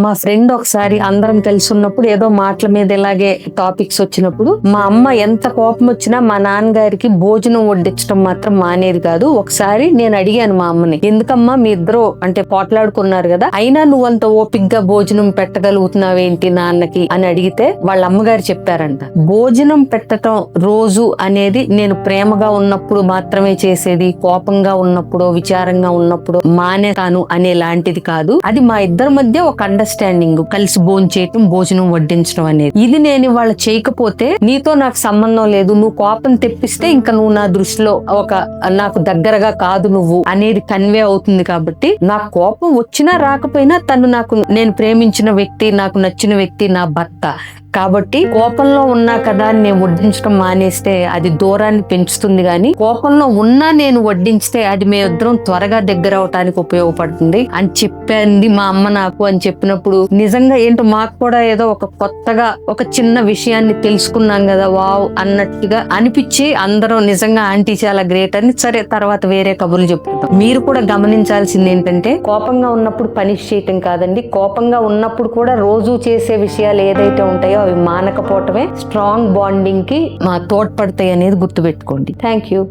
మా ఫ్రెండ్ ఒకసారి అందరం కలిసి ఉన్నప్పుడు ఏదో మాటల మీద ఇలాగే టాపిక్స్ వచ్చినప్పుడు మా అమ్మ ఎంత కోపం వచ్చినా మా నాన్నగారికి భోజనం వడ్డించడం మాత్రం మానేది కాదు. ఒకసారి నేను అడిగాను మా అమ్మని ఎందుకమ్మా మీ ఇద్దరు అంటే పోట్లాడుకున్నారు కదా అయినా నువ్వు అంత ఓపిక్గా భోజనం పెట్టగలుగుతున్నావేంటి నాన్నకి? అని అడిగితే వాళ్ళ అమ్మగారు చెప్పారంట. భోజనం పెట్టడం రోజు అనేది నేను ప్రేమగా ఉన్నప్పుడు మాత్రమే చేసేది కోపంగా ఉన్నప్పుడు విచారంగా ఉన్నప్పుడు మానేతాను అనే లాంటిది కాదు. అది మా ఇద్దరి మధ్య ఒక అండర్స్టాండింగ్ కలిసి భోజనం చేయటం భోజనం వడ్డించడం అనేది. ఇది నేను ఇవాళ చేయకపోతే నీతో నాకు సంబంధం లేదు నువ్వు కోపం తెప్పిస్తే ఇంకా నువ్వు నా దృష్టిలో ఒక నాకు దగ్గరగా కాదు నువ్వు అనేది కన్వే అవుతుంది కాబట్టి నా కోపం వచ్చినా రాకపోయినా తను నాకు నేను ప్రేమించిన వ్యక్తి నాకు నచ్చిన వ్యక్తి నా భర్త. కాబట్టి కోపంలో ఉన్నా కదా అని నేను వడ్డించడం మానేస్తే అది దూరాన్ని పెంచుతుంది కానీ కోపంలో ఉన్నా నేను వడ్డించితే అది మీ ఇద్దరం త్వరగా దగ్గర అవటానికి ఉపయోగపడుతుంది అని చెప్పింది మా అమ్మ నాకు అని చెప్పినప్పుడు నిజంగా ఏంటో మాకు కూడా ఏదో ఒక కొత్తగా ఒక చిన్న విషయాన్ని తెలుసుకున్నాం కదా వావ్ అన్నట్టుగా అనిపించి అందరూ నిజంగా ఆంటీ చాలా గ్రేట్ అని సరే తర్వాత వేరే కబుర్లు చెప్పుకుంటాం. మీరు కూడా గమనించాల్సింది ఏంటంటే కోపంగా ఉన్నప్పుడు పనిష్ చేయటం కాదండి. కోపంగా ఉన్నప్పుడు కూడా రోజు చేసే విషయాలు ఏదైతే ఉంటాయో ఉంటాయో అవి మానకపోవటమే స్ట్రాంగ్ బాండింగ్కి మా తోడ్పడతాయి అనేది గుర్తుపెట్టుకోండి. Thank you